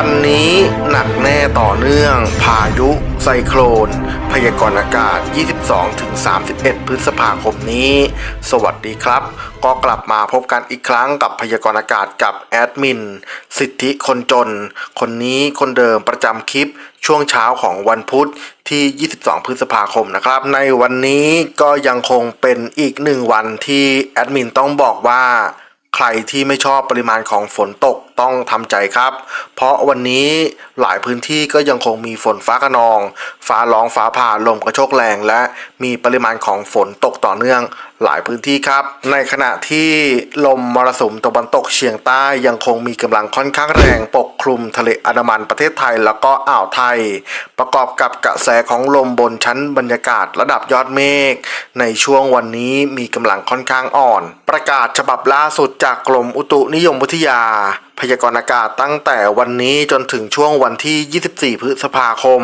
วันนี้หนักแน่ต่อเนื่อง พายุไซโคลน พยากรณ์อากาศ 22-31 พฤษภาคมนี้ สวัสดีครับ ก็กลับมาพบกันอีกครั้งกับพยากรณ์อากาศกับแอดมิน สิทธิคนจน คนนี้คนเดิมประจำคลิปช่วงเช้าของวันพุธที่ 22 พฤษภาคมนะครับ ในวันนี้ก็ยังคงเป็นอีกหนึ่งวันที่แอดมินต้องบอกว่าใครที่ไม่ชอบปริมาณของฝนตก ต้องทำใจครับ เพราะวันนี้หลายพื้นที่ก็ยังคงมีฝนฟ้าคะนอง ฟ้าร้องฟ้าผ่าลมกระโชกแรงและมีปริมาณของฝนตกต่อเนื่องหลายพื้นที่ครับ ในขณะที่ลมมรสุมตะวันตกเฉียงใต้ยังคงมีกำลังค่อนข้างแรงปกคลุมทะเลอันดามันประเทศไทยแล้วก็อ่าวไทย ประกอบกับกระแสของลมบนชั้นบรรยากาศระดับยอดเมฆในช่วงวันนี้มีกำลังค่อนข้างอ่อน ประกาศฉบับล่าสุดจากกรมอุตุนิยมวิทยา พยากรณ์อากาศตั้งแต่วันนี้จนถึงช่วงวันที่ 24 พฤษภาคม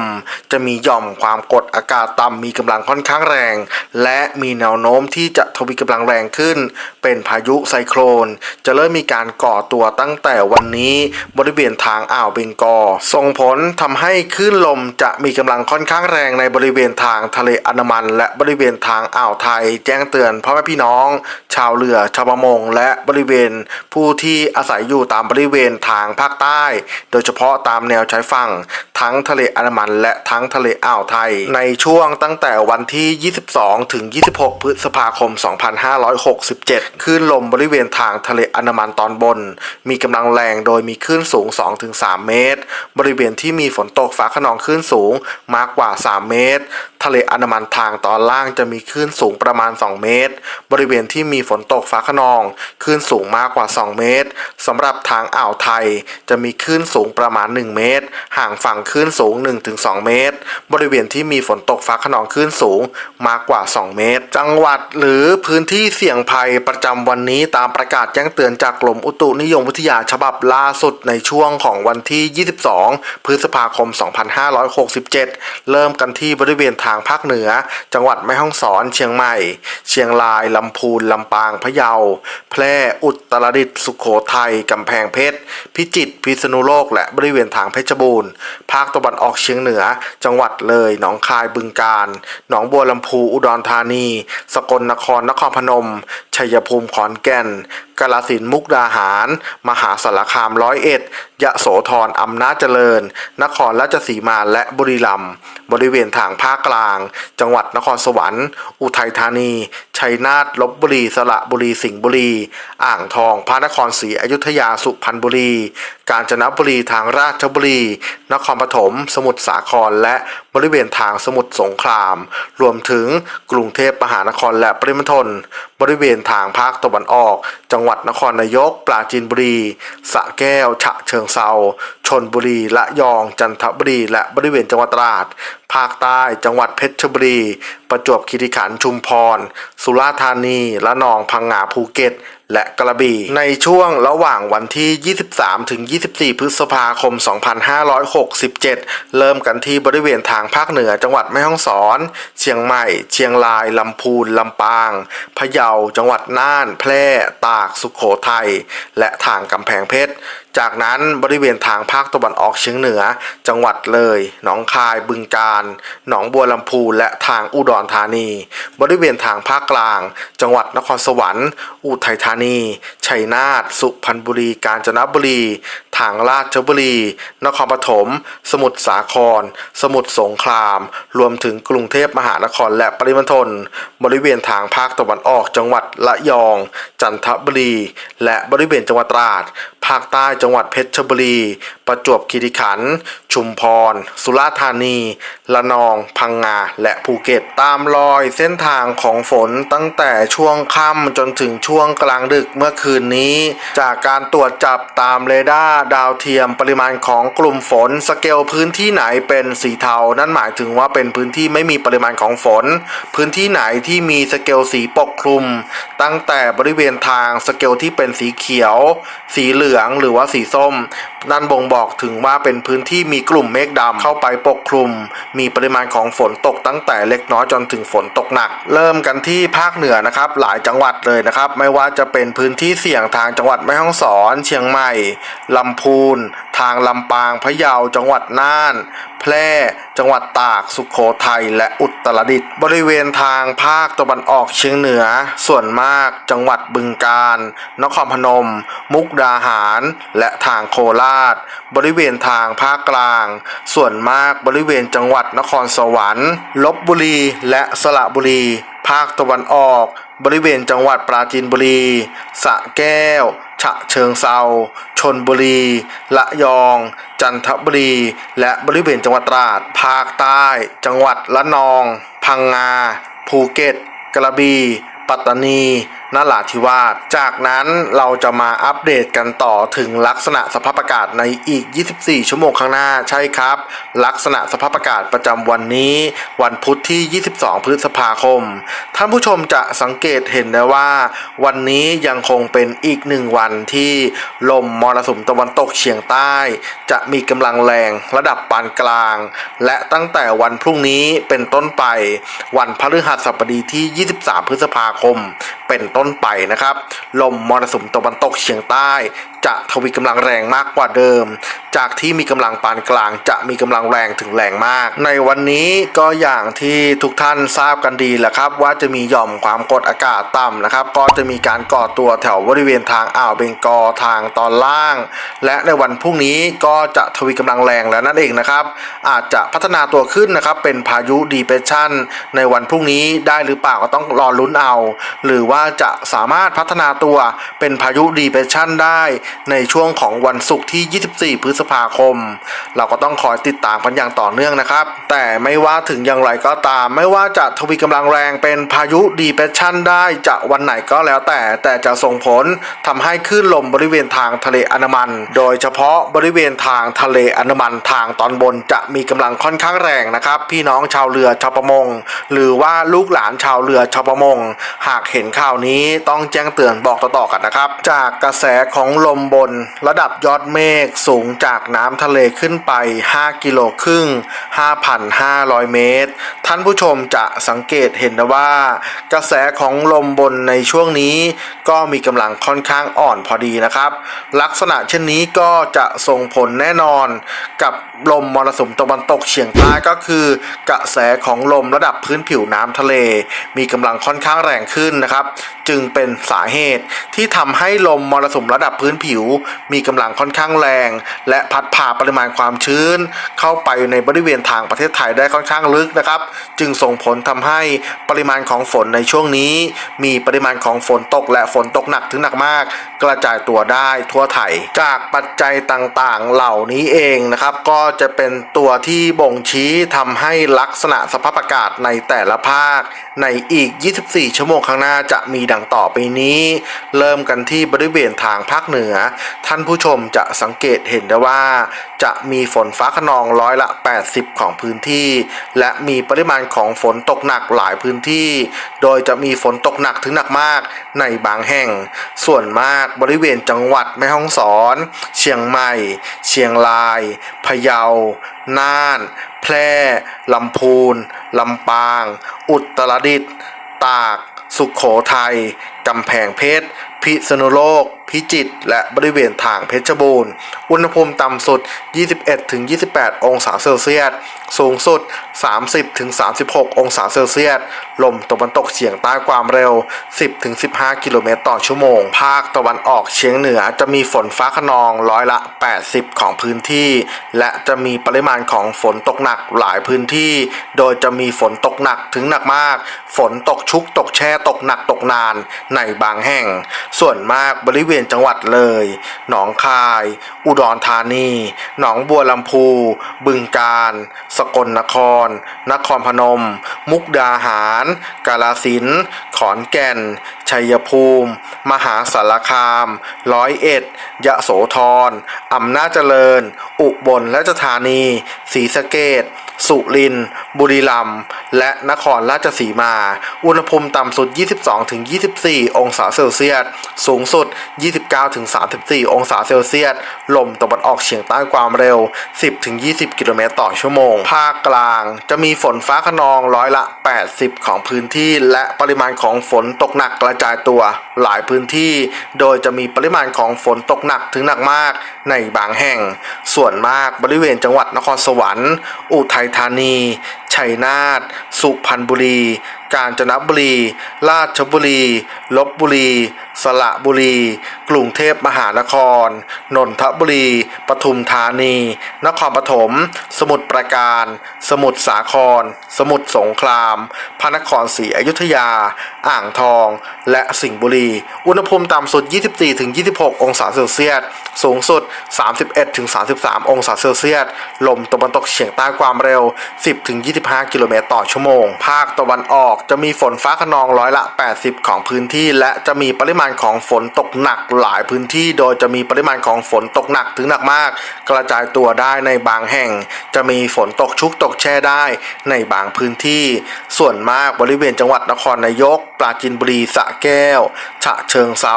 จะมีหย่อมความกดอากาศต่ำมีกำลังค่อนข้างแรง และมีแนวโน้มที่จะทวีกำลังแรงขึ้น เป็นพายุไซโคลน จะเริ่มมีการก่อตัวตั้งแต่วันนี้บริเวณทางอ่าวเบงกอส่งผลทำให้คลื่นลมจะมีกำลังค่อนข้างแรงในบริเวณทางทะเลอันดามัน และบริเวณทางอ่าวไทย แจ้งเตือนพ่อแม่พี่น้อง ชาวเรือชาวประมง และบริเวณผู้ที่อาศัยอยู่ตามบริริเวณทางภาคใต้ โดยเฉพาะตามแนวชายฝั่ง ทั้งทะเลอันดามันและทั้งทะเลอ่าวไทย ในช่วงตั้งแต่วันที่ 22 ถึง 26 พฤษภาคม 2567 คลื่นลมบริเวณทางทะเลอันดามันตอนบน มีกำลังแรงโดยมีคลื่นสูง 2-3 เมตร บริเวณที่มีฝนตกฟ้าขนองคลื่นสูงมากกว่า 3 เมตร ทะเลอันดามันทางตอนล่างจะมีคลื่นสูงประมาณ 2 เมตร บริเวณที่มีฝนตกฟ้าขนองคลื่นสูงมากกว่า 2 เมตรสำหรับทางอ่าวไทย จะมีคลื่นสูงประมาณ 1 เมตร ห่างฝั่งคลื่นสูง 1-2 เมตร บริเวณที่มีฝนตกฟ้าขนองคลื่นสูงมากกว่า 2 เมตร จังหวัดหรือพื้นที่เสี่ยงภัยประจำวันนี้ตามประกาศแจ้งเตือนจากกรมอุตุนิยมวิทยาฉบับล่าสุดในช่วงของวันที่ 22 พฤษภาคม 2567 เริ่มกันที่บริเวณทางภาคเหนือ จังหวัดแม่ฮ่องสอน เชียงใหม่ เชียงราย ลำพูน ลำปาง พะเยา แพร่ อุตรดิตถ์ สุขโขทัย กำแพงเพชร พิจิตร พิษณุโลก และบริเวณทางเพชรบูรณ์ภาคตะวันออกเฉียงเหนือ จังหวัดเลย หนองคายบึงกาฬหนองบัวลำพูอุดรธานี สกลนครนครพนม ชัยภูมิขอนแก่นกาฬสินธุ์มุกดาหาร มหาสารคามร้อยเอ็ด ยะโสธรอำนาจเจริญ นครราชสีมาและบุรีรัมย์บริเวณทางภาคกลาง จังหวัดนครสวรรค์ อุทัยธานี ชัยนาทลบบุรีสระบุรีสิงห์บุรี อ่างทอง พระนครศรีอยุธยาสุพรรณบุรี กาญจนบุรีทางราชบุรี นครปฐมสมุทรสาครและบริเวณทางสมุทรสงคราม รวมถึงกรุงเทพมหานครและปริมณฑล บริเวณทางภาคตะวันออก จังหวัดนครนายก ปราจีนบุรีสระแก้ว ฉะเชิงเซาชนบุรี ละยอง จันทบุรี และบริเวณจังหวัดตราด ภาคใต้ จังหวัดเพชรบุรี ประจวบคีรีขันธ์ชุมพร สุราษฎร์ธานีละนองพังงาภูเก็ต และกระบี่ ในช่วงระหว่างวันที่ 23 ถึง 24 พฤษภาคม 2567 เริ่มกันที่บริเวณทางภาคเหนือ จังหวัดแม่ฮ่องสอน เชียงใหม่ เชียงราย ลำพูน ลำปาง พะเยา จังหวัดน่าน แพร่ ตาก สุขโขทัย และทางกำแพงเพชรจากนั้นบริเวณทางภาคตะวันออกเฉียงเหนือ จังหวัดเลย หนองคาย บึงกาฬหนองบัวลำพูและทางอุดรธานี บริเวณทางภาคกลาง จังหวัดนครสวรรค์ อุทัยธานี ชัยนาท สุพรรณบุรี กาญจนบุรีทางราชบุรี นครปฐม สมุทรสาคร สมุทรสงคราม รวมถึงกรุงเทพมหานครและปริมณฑล บริเวณทางภาคตะวันออกจังหวัดละยอง จันทบุรี และบริเวณจังหวัดตราด ภาคใต้จังหวัดเพชรบุรี ประจวบคีรีขันธ์ ชุมพร สุราษฎร์ธานี ละนอง พังงา และภูเก็ต ตามรอยเส้นทางของฝนตั้งแต่ช่วงค่ำจนถึงช่วงกลางดึกเมื่อคืนนี้ จากการตรวจจับตามเรดาร์ดาวเทียมปริมาณของกลุ่มฝน สเกลพื้นที่ไหนเป็นสีเทา นั่นหมายถึงว่าเป็นพื้นที่ไม่มีปริมาณของฝน พื้นที่ไหนที่มีสเกลสีปกคลุม ตั้งแต่บริเวณทางสเกลที่เป็นสีเขียว สีเหลืองหรือว่าสีส้ม นั่นบ่งบอกถึงว่าเป็นพื้นที่มีกลุ่มเมฆดำเข้าไปปกคลุม มีปริมาณของฝนตกตั้งแต่เล็กน้อยจนถึงฝนตกหนัก เริ่มกันที่ภาคเหนือนะครับ หลายจังหวัดเลยนะครับ ไม่ว่าจะเป็นพื้นที่เสี่ยงทางจังหวัดแม่ฮ่องสอน เชียงใหม่ลำพูน ทางลำปางพะเยาจังหวัดน่าน แพร่ จังหวัดตาก สุขโขทัย และอุตรดิตถ์ บริเวณทางภาคตะวันออกเฉียงเหนือ ส่วนมากจังหวัดบึงกาฬ นครพนม มุกดาหาร และทางโคราช บริเวณทางภาคกลาง ส่วนมากบริเวณจังหวัดนครสวรรค์ ลบบุรี และสระบุรี ภาคตะวันออก บริเวณจังหวัดปราจีนบุรี สระแก้ว ฉะเชิงเซาชนบุรี ละยอง จันทบุรี และบริเวณจังหวัดตราด ภาคใต้ จังหวัดละนอง พังงา ภูเก็ต กระบี่ ปัตตานี นราธิวาส จากนั้นเราจะมาอัปเดตกันต่อถึงลักษณะสภาพอากาศในอีก 24 ชั่วโมงข้างหน้าใช่ครับ ลักษณะสภาพอากาศประจำวันนี้ วันพุธที่ 22 พฤษภาคม ท่านผู้ชมจะสังเกตเห็นได้ว่า วันนี้ยังคงเป็นอีกหนึ่งวันที่ลมมรสุมตะวันตกเฉียงใต้ จะมีกำลังแรงระดับปานกลาง และตั้งแต่วันพรุ่งนี้เป็นต้นไป วันพฤหัสบดีที่ 23 พฤษภาคม เป็นต้นไปนะครับ ลมมรสุมตะวันตกเฉียงใต้ จะทวีกำลังแรงมากกว่าเดิม จากที่มีกำลังปานกลางจะมีกำลังแรงถึงแรงมาก ในวันนี้ก็อย่างที่ทุกท่านทราบกันดีแหละครับ ว่าจะมีหย่อมความกดอากาศต่ำนะครับ ก็จะมีการก่อตัวแถวบริเวณทางอ่าวเบงกอทางตอนล่าง และในวันพรุ่งนี้ก็จะทวีกำลังแรงแล้วนั่นเองนะครับ อาจจะพัฒนาตัวขึ้นนะครับเป็นพายุดีเพรสชันในวันพรุ่งนี้ได้หรือเปล่าก็ต้องรอลุ้นเอา หรือว่าจะสามารถพัฒนาตัวเป็นพายุดีเพรสชันได้ในช่วงของวันศุกร์ที่ 24 พฤษภาคม เราก็ต้องคอยติดตามกันอย่างต่อเนื่องนะครับ แต่ไม่ว่าถึงอย่างไรก็ตาม ไม่ว่าจะทวีกำลังแรงเป็นพายุดีเพรสชันได้จะวันไหนก็แล้วแต่ แต่จะส่งผลทำให้คลื่นลมบริเวณทางทะเลอันดามัน โดยเฉพาะบริเวณทางทะเลอันดามันทางตอนบนจะมีกำลังค่อนข้างแรงนะครับ พี่น้องชาวเรือชาวประมง หรือว่าลูกหลานชาวเรือชาวประมง หากเห็นข่าวนี้ต้องแจ้งเตือนบอกต่อๆกันนะครับ จากกระแสของลมบน ระดับยอดเมฆสูงจากน้ำทะเลขึ้นไป 5 กิโลครึ่ง 5,500 เมตร ท่านผู้ชมจะสังเกตเห็นนะว่า กระแสของลมบนในช่วงนี้ ก็มีกำลังค่อนข้างอ่อนพอดีนะครับ ลักษณะเช่นนี้ก็จะส่งผลแน่นอนกับลมมรสุมตะวันตกเฉียงใต้ก็คือ กระแสของลมระดับพื้นผิวน้ำทะเล มีกำลังค่อนข้างแรงขึ้นนะครับ จึงเป็นสาเหตุที่ทำให้ลมมรสุมระดับพื้นผิว มีกำลังค่อนข้างแรง และพัดพาปริมาณความชื้น เข้าไปในบริเวณทางประเทศไทยได้ค่อนข้างลึกนะครับจึงส่งผลทำให้ปริมาณของฝนในช่วงนี้ มีปริมาณของฝนตกและฝนตกหนักถึงหนักมาก กระจายตัวได้ทั่วไทย จากปัจจัยต่างๆ เหล่านี้เองนะครับก็จะเป็นตัวที่บ่งชี้ทำให้ลักษณะสภาพอากาศในแต่ละภาค ในอีก 24 ชั่วโมงข้างหน้าจะมีดังต่อไปนี้ เริ่มกันที่บริเวณทางภาคเหนือ ท่านผู้ชมจะสังเกตเห็นได้ว่า จะมีฝนฟ้าขนองร้อยละ 80 ของพื้นที่ และมีปริมาณของฝนตกหนักหลายพื้นที่ โดยจะมีฝนตกหนักถึงหนักมากในบางแห่ง ส่วนมากบริเวณจังหวัดแม่ฮ่องสอน เชียงใหม่ เชียงราย พะเยา น่าน แพร่ ลำพูน ลำปาง อุตรดิตถ์ ตาก สุขโขทัย กำแพงเพชร พิษณุโลก พิจิตรและบริเวณทางเพชรบูรณ์ อุณหภูมิต่ำสุด 21-28 องศาเซลเซียส สูงสุด 30-36 องศาเซลเซียส ลมตะวันตกเฉียงใต้ความเร็ว 10-15 กิโลเมตรต่อชั่วโมง ภาคตะวันออกเฉียงเหนือจะมีฝนฟ้าขนองร้อยละ 80 ของพื้นที่ และจะมีปริมาณของฝนตกหนักหลายพื้นที่ โดยจะมีฝนตกหนักถึงหนักมาก ฝนตกชุกตกแช่ตกหนักตกนานในบางแห่งส่วนมากบริเวณจังหวัดเลย หนองคาย อุดรธานี หนองบัวลำพู บึงกาฬ สกลนคร นครพนม มุกดาหาร กาลสิน ขอนแก่น ชัยภูมิ มหาสารคาม ร้อยเอ็ด ยะโสธร อำนาจเจริญ อุบลราชธานีศรีสะเกษสุริน บุรีรัมย์ และนครราชสีมา อุณหภูมิต่ำสุด 22-24 องศาเซลเซียส สูงสุด 29-34 องศาเซลเซียส ลมตะวันออกเฉียงใต้ความเร็ว 10-20 กิโลเมตรต่อชั่วโมง ภาคกลาง จะมีฝนฟ้าขนองร้อยละ 80 ของพื้นที่ และปริมาณของฝนตกหนักกระจายตัวหลายพื้นที่ โดยจะมีปริมาณของฝนตกหนักถึงหนักมากในบางแห่ง ส่วนมากบริเวณจังหวัดนครสวรรค์ อุทัยธานี ชัยนาท สุพรรณบุรี กาญจนบุรี ราชบุรี ลบบุรี สระบุรี กรุงเทพมหานคร นนทบุรี ปทุมธานี นครปฐม สมุทรปราการ สมุทรสาคร สมุทรสงคราม พระนครศรีอยุธยา อ่างทอง และสิงห์บุรี อุณหภูมิต่ำสุด 24-26 องศาเซลเซียส สูงสุด 31-33 องศาเซลเซียส ลมตะวันตกเฉียงใต้ความเร็ว 10-25 กิโลเมตรต่อชั่วโมง ภาคตะวันออกจะมีฝนฟ้าขนองร้อยละ 80 ของพื้นที่ และจะมีปริมาณของฝนตกหนักหลายพื้นที่ โดยจะมีปริมาณของฝนตกหนักถึงหนักมาก กระจายตัวได้ในบางแห่ง จะมีฝนตกชุกตกแช่ได้ในบางพื้นที่ ส่วนมากบริเวณจังหวัดนครนายก ราจีนบุรีสะแก้ว ฉะเชิงเซา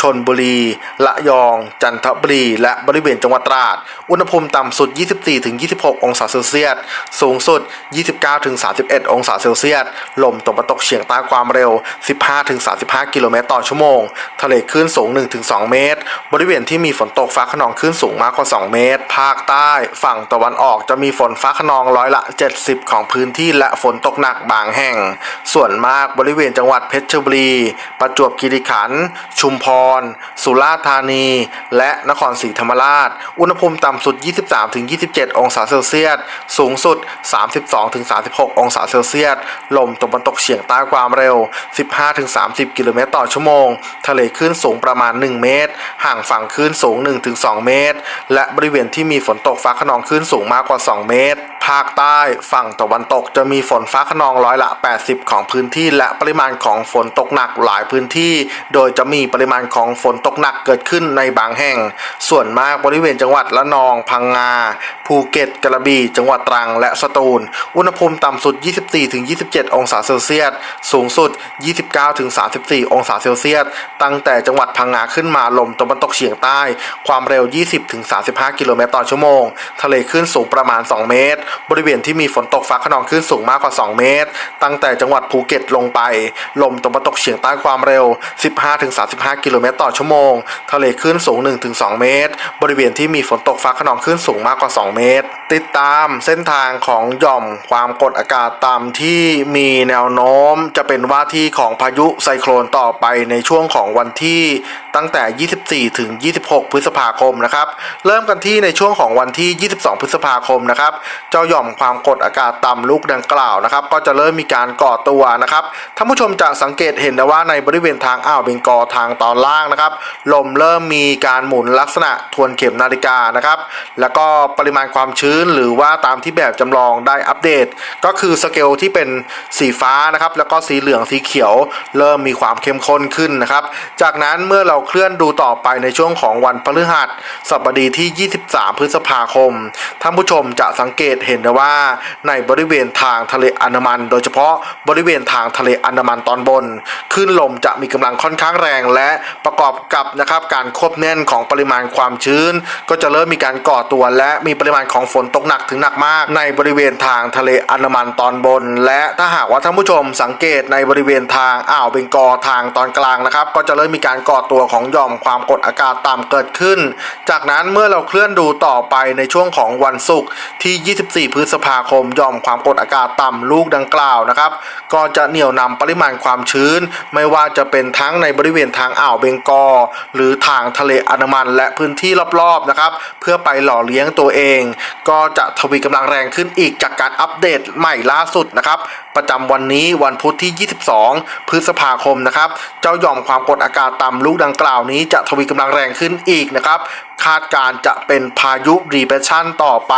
ชนบุรี ละยอง จันทบุรี และบริเวณจังหวัดตราด อุณหภูมิต่ำสุด 24-26 องศาเซลเซียส สูงสุด 29-31 องศาเซลเซียส ลมตะวันตกเฉียงใต้ความเร็ว 15-35 กิโลเมตรต่อชั่วโมง ทะเลคลื่นสูง 1-2 เมตร บริเวณที่มีฝนตกฟ้าขนองคลื่นสูงมากกว่า 2 เมตร ภาคใต้ ฝั่งตะวันออกจะมีฝนฟ้าขนองร้อยละ 70 ของพื้นที่และฝนตกหนักบางแห่ง ส่วนมากบริเวณจังหวัดเพชรบุรี ประจวบคีรีขันธ์ชุมพร สุราษฎร์ธานี และนครศรีธรรมราช อุณหภูมิต่ำสุด 23-27 องศาเซลเซียส สูงสุด 32-36 องศาเซลเซียส ลมตะวันตกเฉียงใต้ความเร็ว 15-30 กิโลเมตรต่อชั่วโมง ทะเลคลื่นสูงประมาณ 1 เมตร ห่างฝั่งคลื่นสูง 1-2 เมตร และบริเวณที่มีฝนตกฟ้าขนองคลื่นสูงมากกว่า 2 เมตรภาคใต้ฝั่งตะวันตกจะมีฝนฟ้าขนองร้อยละ 80 ของพื้นที่และปริมาณของฝนตกหนักหลายพื้นที่ โดยจะมีปริมาณของฝนตกหนักเกิดขึ้นในบางแห่ง ส่วนมากบริเวณจังหวัดละนอง พังงา ภูเก็ต กระบี่ จังหวัดตรัง และสตูล อุณหภูมิต่ำสุด 24-27 องศาเซลเซียส สูงสุด 29-34 องศาเซลเซียส ตั้งแต่จังหวัดพังงาขึ้นมาลมตะวันตกเฉียงใต้ ความเร็ว 20-35 กิโลเมตรต่อชั่วโมง ทะเลคลื่นสูงประมาณ 2 เมตร บริเวณที่มีฝนตกฟ้าขนองคลื่นสูงมากกว่า 2 เมตร ตั้งแต่จังหวัดภูเก็ตลงไปลมตะวันตกเฉียงใต้ความเร็ว 15-35 กิโลเมตรต่อชั่วโมง ทะเลคลื่นสูง 1-2 เมตร บริเวณที่มีฝนตกฟ้าขนองคลื่นสูงมากกว่า 2 เมตร ติดตามเส้นทางของหย่อมความกดอากาศต่ำที่มีแนวโน้ม จะเป็นว่าที่ของพายุไซโคลนต่อไปในช่วงของวันที่ตั้งแต่ 24 ถึง 26 พฤษภาคมนะครับ เริ่มกันที่ในช่วงของวันที่ 22 พฤษภาคมนะครับ เจ้าหย่อมความกดอากาศต่ำลูกดังกล่าวนะครับ ก็จะเริ่มมีการก่อตัวนะครับ ท่านผู้ชมจะสังเกตเห็นได้ว่าในบริเวณทางอ่าวเบงกอทางตอนล่างนะครับ ลมเริ่มมีการหมุนลักษณะทวนเข็มนาฬิกานะครับ แล้วก็ปริมาณความชื้นหรือว่าตามที่แบบจำลองได้อัปเดต ก็คือสเกลที่เป็นสีฟ้านะครับ แล้วก็สีเหลืองสีเขียว เริ่มมีความเข้มข้นขึ้นนะครับ จากนั้นเมื่อเราเคลื่อนดูต่อไปในช่วงของวันพฤหัสสบดีที่ 23 พฤษภาคม ท่านผู้ชมจะสังเกตเห็นได้ว่าในบริเวณทางทะเลอันดามัน โดยเฉพาะบริเวณทางทะเลอันดามันตอนบนคลื่นลมจะมีกำลังค่อนข้างแรงและประกอบกับนะครับการควบแน่นของปริมาณความชื้น ก็จะเริ่มมีการก่อตัว และมีปริมาณของฝนตกหนักถึงหนักมาก ในบริเวณทางทะเลอันดามันตอนบน และถ้าหากว่าท่านผู้ชมสังเกตในบริเวณทางอ่าวเบงกอทางตอนกลางนะครับ ก็จะเริ่มมีการก่อตัวของหย่อมความกดอากาศต่ำเกิดขึ้น จากนั้นเมื่อเราเคลื่อนดูต่อไปในช่วงของวันศุกร์ที่ 24 พฤษภาคมหย่อมความกดอากาศต่ำลูกดังกล่าวนะครับ ก็จะเหนี่ยวนำปริมาณความชื้น ไม่ว่าจะเป็นทั้งในบริเวณทางอ่าวเบงกอลหรือทางทะเลอันดามัน และพื้นที่รอบๆนะครับ เพื่อไปหล่อเลี้ยงตัวเอง ก็จะทวีกำลังแรงขึ้นอีกจากการอัปเดตใหม่ล่าสุดนะครับ ประจำวันนี้วันพุธที่ 22 พฤษภาคมนะครับ เจ้าหย่อมความกดอากาศต่ำลูกดังกล่าวนี้จะทวีกำลังแรงขึ้นอีกนะครับ คาดการจะเป็นพายุรีเพชันต่อไป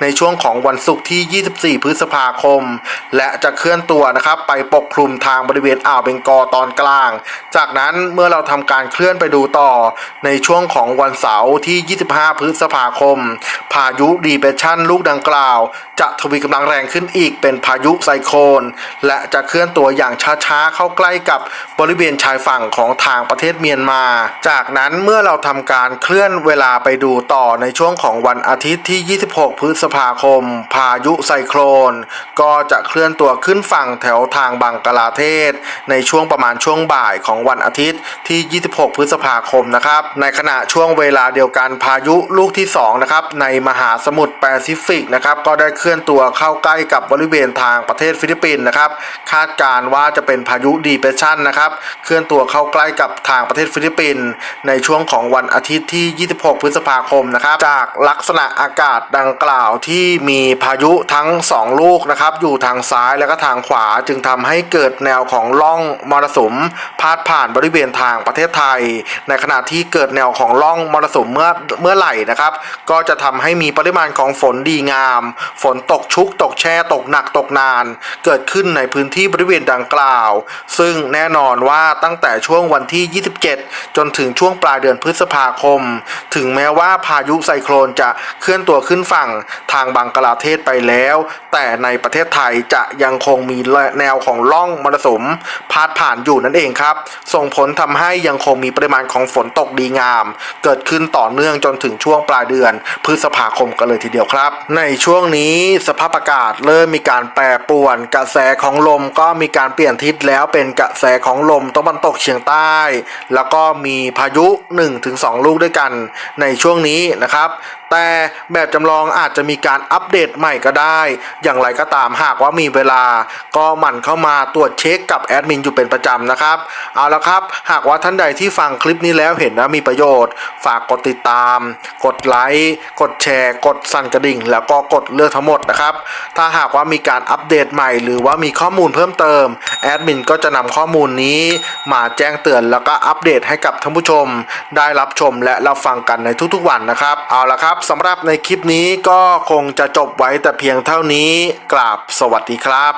ในช่วงของวันศุกร์ที่ 24 พฤษภาคม และจะเคลื่อนตัวนะครับไปปกคลุมทางบริเวณอ่าวเบงกอตอนกลาง จากนั้นเมื่อเราทำการเคลื่อนไปดูต่อ ในช่วงของวันเสาร์ที่ 25 พฤษภาคม พายุรีเพชันลูกดังกล่าว จะทวีกำลังแรงขึ้นอีกเป็นพายุไซโคลนและจะเคลื่อนตัวอย่างช้าๆเข้าใกล้กับบริเวณชายฝั่งของทางประเทศเมียนมา จากนั้นเมื่อเราทำการเคลื่อนเวลาลาไปดูต่อในช่วงของวันอาทิตย์ที่ 26 พฤษภาคม พายุไซโครน ก็จะเคลื่อนตัวขึ้นฝั่งแถวทางบังกลาเทศ ในช่วงประมาณช่วงบ่ายของวันอาทิตย์ที่ 26 พฤษภาคมนะครับ ในขณะช่วงเวลาเดียวกันพายุลูกที่2นะครับในมหาสมุทรแปซิฟิกนะครับก็ได้เคลื่อนตัวเข้าใกล้กับบริเวณทางประเทศฟิลิปปินส์นะครับคาดการณ์ว่าจะเป็นพายุดีเปรสชันนะครับเคลื่อนตัวเข้าใกล้กับทางประเทศฟิลิปปินส์ในช่วงของวันอาทิตย์ที่ 26 6 พฤษภาคมนะครับ จากลักษณะอากาศดังกล่าวที่มีพายุทั้ง 2 ลูกนะครับ อยู่ทางซ้ายและก็ทางขวาจึงทำให้เกิดแนวของร่องมรสุม พาดผ่านบริเวณทางประเทศไทย ในขณะที่เกิดแนวของร่องมรสุมเมื่อเมื่อไหร่นะครับ ก็จะทำให้มีปริมาณของฝนดีงาม ฝนตกชุกตกแช่ตกหนักตกนาน เกิดขึ้นในพื้นที่บริเวณดังกล่าว ซึ่งแน่นอนว่าตั้งแต่ช่วงวันที่ 27 จนถึงช่วงปลายเดือนพฤษภาคมถึงแม้ว่าพายุไซโครนจะเคลื่อนตัวขึ้นฝั่งทางบังกลาเทศไปแล้ว แต่ในประเทศไทยจะยังคงมีแนวของร่องมรสุมพาดผ่านอยู่นั่นเองครับ ส่งผลทำให้ยังคงมีปริมาณของฝนตกดีงาม เกิดขึ้นต่อเนื่องจนถึงช่วงปลายเดือน พฤษภาคมกันเลยทีเดียวครับ ในช่วงนี้สภาพอากาศเริ่มมีการแปรปรวน กระแสของลมก็มีการเปลี่ยนทิศแล้วเป็นกระแสของลมตะวันตกเฉียงใต้ แล้วก็มีพายุ 1-2 ลูกด้วยกันในช่วงนี้นะครับ แต่แบบจำลองอาจจะมีการอัปเดตใหม่ก็ได้ อย่างไรก็ตามหากว่ามีเวลา ก็หมั่นเข้ามาตรวจเช็คกับแอดมินอยู่เป็นประจำนะครับ เอาละครับ หากว่าท่านใดที่ฟังคลิปนี้แล้วเห็นว่ามีประโยชน์ ฝากกดติดตาม กดไลค์ กดแชร์ กดสั่นกระดิ่ง แล้วก็กดเลือกทั้งหมดนะครับ ถ้าหากว่ามีการอัปเดตใหม่หรือว่ามีข้อมูลเพิ่มเติม แอดมินก็จะนำข้อมูลนี้มาแจ้งเตือนแล้วก็อัปเดตให้กับท่านผู้ชม ได้รับชมและรับฟังกันในทุกๆวันนะครับ เอาละครับสำหรับในคลิปนี้ก็คงจะจบไว้แต่เพียงเท่านี้กราบสวัสดีครับ